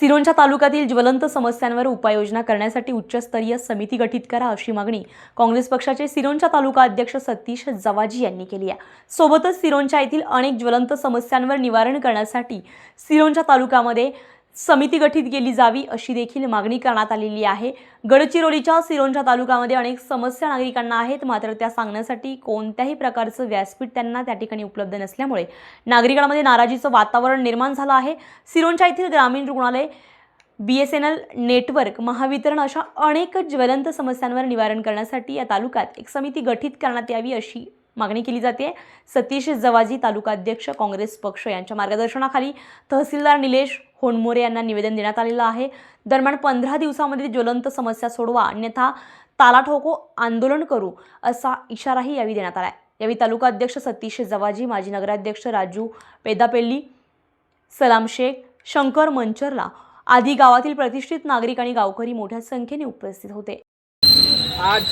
सिरोंच्या तालुक्यातील ज्वलंत समस्यांवर उपाययोजना करण्यासाठी उच्चस्तरीय समिती गठीत करा अशी मागणी काँग्रेस पक्षाचे सिरोंच्या तालुका अध्यक्ष सतीश जवाजी यांनी केली आहे. सोबतच सिरोंच्या येथील अनेक ज्वलंत समस्यांवर निवारण करण्यासाठी सिरोंच्या तालुक्यामध्ये समिती गठीत केली जावी अशी देखील मागणी करण्यात आलेली आहे. गडचिरोलीच्या सिरोंचा तालुक्यामध्ये अनेक समस्या नागरिकांना आहेत. मात्र त्या सांगण्यासाठी कोणत्याही प्रकारचं व्यासपीठ त्यांना त्या ठिकाणी उपलब्ध नसल्यामुळे नागरिकांमध्ये नाराजीचं वातावरण निर्माण झालं आहे. सिरोंचा येथील ग्रामीण रुग्णालय B S N L network Mahavitaran अशा अनेक ज्वलंत समस्यांवर निवारण करण्यासाठी या तालुक्यात एक समिती गठीत करण्यात यावी अशी मागणी केली जाते. सतीश जवाजी तालुका अध्यक्ष काँग्रेस पक्ष यांच्या मार्गदर्शनाखाली तहसीलदार निलेश होणमोरे यांना निवेदन देण्यात आलेलं आहे. दरम्यान पंधरा दिवसामध्ये ज्वलंत समस्या सोडवा अन्यथा ताला ठोको आंदोलन करू असा इशाराही यावेळी देण्यात आला आहे यावेळी तालुका अध्यक्ष सतीश जवाजी माजी नगराध्यक्ष राजू पेदापेल्ली सलाम शेख शंकर मंचरला आदी गावातील प्रतिष्ठित नागरिक आणि गावकरी मोठ्या संख्येने उपस्थित होते. आज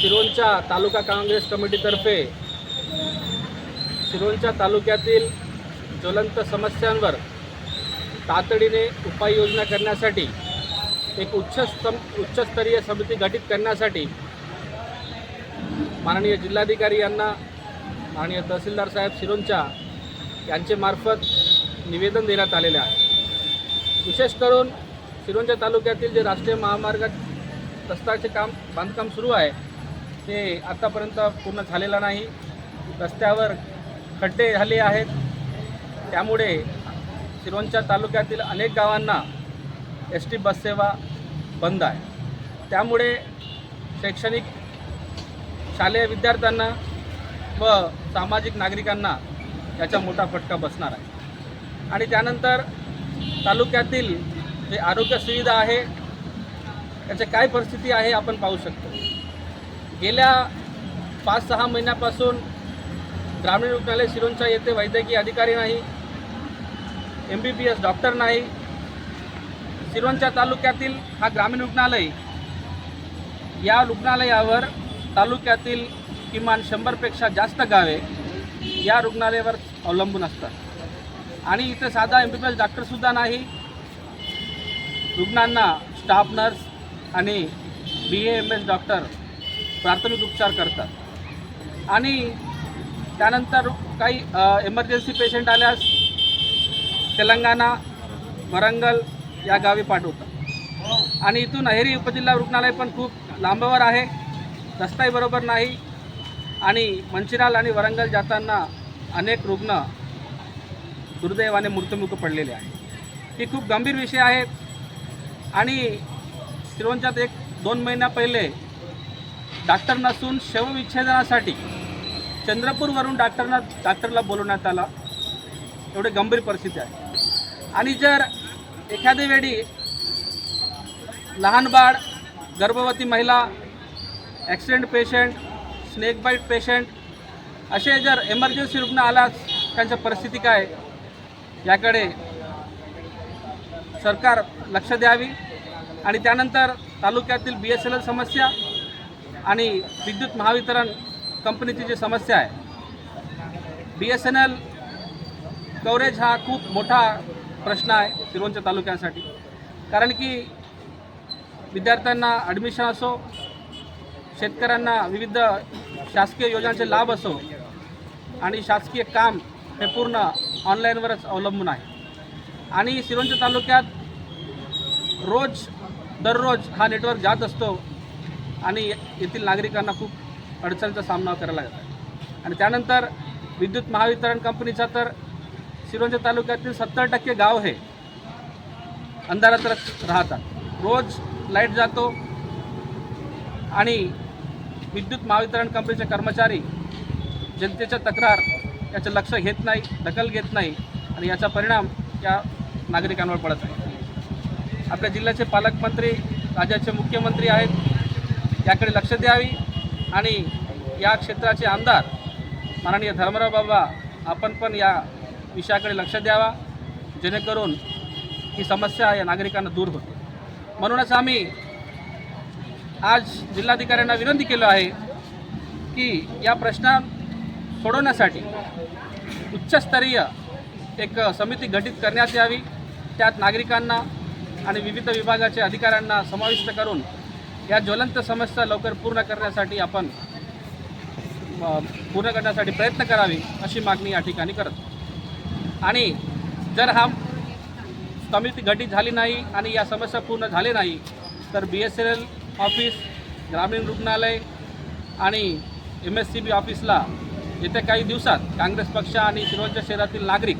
सिरोंचा तालुका काँग्रेस कमिटीतर्फे सिरोंचा तालुक्यातील ज्वलंत समस्यांवर तातडीने उपाययोजना करण्यासाठी एक उच्च सम उच्चस्तरीय समिती गठीत करण्यासाठी माननीय जिल्हाधिकारी यांना माननीय तहसीलदार साहेब सिरोंचा यांचे मार्फत निवेदन देण्यात आलेले आहे. विशेष करून सिरोंचा तालुक्यातील जे राष्ट्रीय महामार्गात रस्त्याचे काम बांधकाम सुरू आहे ते आत्तापर्यंत पूर्ण झालेलं नाही रस्त्यावर खड्डे झाले आहेत. त्यामुळे सिरोंच्या तालुक्यातील अनेक गावांना एस टी बससेवा बंद आहे. त्यामुळे शैक्षणिक शालेय विद्यार्थ्यांना व सामाजिक नागरिकांना याचा मोठा फटका बसणार आहे. आणि त्यानंतर तालुक्यातील जे आरोग्य सुविधा आहे त्याची काय परिस्थिती आहे आपण पाहू शकतो. गेल्या पाच सहा महिन्यापासून ग्रामीण रुग्णालय सिरोंचा येथे वैद्यकीय अधिकारी नाही M B B S doctor नाही. सिरोंचा तालुक्यातील हा ग्रामीण रुग्णालय या रुग्णालयावर तालुक्यातील किमान शंभरपेक्षा जास्त गावे या रुग्णालयावर अवलंबून असतात. आणि इथे साधा एम बी बी एस डॉक्टरसुद्धा नाही. रुग्णांना स्टाफ नर्स आणि B A M S doctor प्राथमिक उपचार करतात. आणि त्यानंतर काही इमर्जन्सी पेशंट आल्यास तेलंगणा वरंगल या गावी पाठवतात. आणि इथून अहेरी उपजिल्हा रुग्णालय पण खूप लांबावर आहे. रस्ताही बरोबर नाही. आणि मंचिराल आणि वरंगल जाताना अनेक रुग्ण दुर्दैवाने मृत्युमुख पडलेले आहे ही खूप गंभीर विषय आहेत. आणि सिरोंच्यात एक दोन महिन्या पहिले डॉक्टर नसून शवविच्छेदनासाठी चंद्रपूरवरून डॉक्टरना डॉक्टरला बोलवण्यात आला. एवढी गंभीर परिस्थिती आहे. आणि जर एखाद्या वेळी लहान बाळ गर्भवती महिला accident patient snake bite patient असे जर एमर्जन्सी रुग्ण आलाच त्यांच्या परिस्थिती काय? याकडे सरकार लक्ष द्यावी. आणि त्यानंतर तालुक्यातील बी एस एन एल समस्या आणि विद्युत महावितरण कंपनीची जी समस्या आहे B S N L coverage हा खूप मोठा प्रश्न आहे सिरोंच्या तालुक्यासाठी. कारण की विद्यार्थ्यांना ॲडमिशन असो शेतकऱ्यांना विविध शासकीय योजनांचे लाभ असो आणि शासकीय काम हे पूर्ण ऑनलाईनवरच अवलंबून आहे. आणि सिरोंच्या तालुक्यात रोज दररोज हा नेटवर्क जात असतो. आणि येथील नागरिकांना खूप अडचणीचा सामना करायला लागत आहे आणि त्यानंतर विद्युत महावितरण कंपनीचा तर सिरोंचा तालुक्यातील सत्तर टक्के गाव हे अंधारात राहतात. रोज लाइट जातो आणि विद्युत महावितरण कंपनीचे कर्मचारी जनतेच्या तक्रार याचं लक्ष घेत नाही दखल घेत नाही आणि याचा परिणाम या नागरिकांवर पडत आहे. आपल्या जिल्ह्याचे पालकमंत्री राज्याचे मुख्यमंत्री आहेत. याकडे लक्ष द्यावी आणि या क्षेत्राचे आमदार माननीय धर्मराव बाबा आपण पण या विषयाकडे लक्ष द्यावा जेणेकरून ही समस्या या नागरिकांना दूर होते. म्हणूनच आम्ही आज जिल्हाधिकाऱ्यांना विनंती केलो आहे की या प्रश्ना सोडवण्यासाठी उच्चस्तरीय एक समिती गठीत करण्यात यावी. त्यात नागरिकांना आणि विविध विभागाच्या अधिकाऱ्यांना समाविष्ट करून या ज्वलंत समस्या लवकर पूर्ण करण्यासाठी आपण पूर्ण करण्यासाठी प्रयत्न करावे अशी मागणी या ठिकाणी करत आणि जर हा समिती गठीत झाली नाही आणि या समस्या पूर्ण झाले नाही तर B S N L office ग्रामीण रुग्णालय आणि एम एस सी बी ऑफिसला येत्या काही दिवसात काँग्रेस पक्ष आणि शिरोजच्या शहरातील नागरिक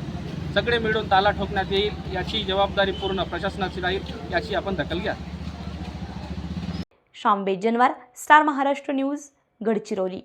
सगळे मिळून ताला ठोकण्यात येईल याची जबाबदारी पूर्ण प्रशासनाची राहील याची आपण दखल घ्या श्याम बेजनवार स्टार महाराष्ट्र न्यूज गडचिरोली.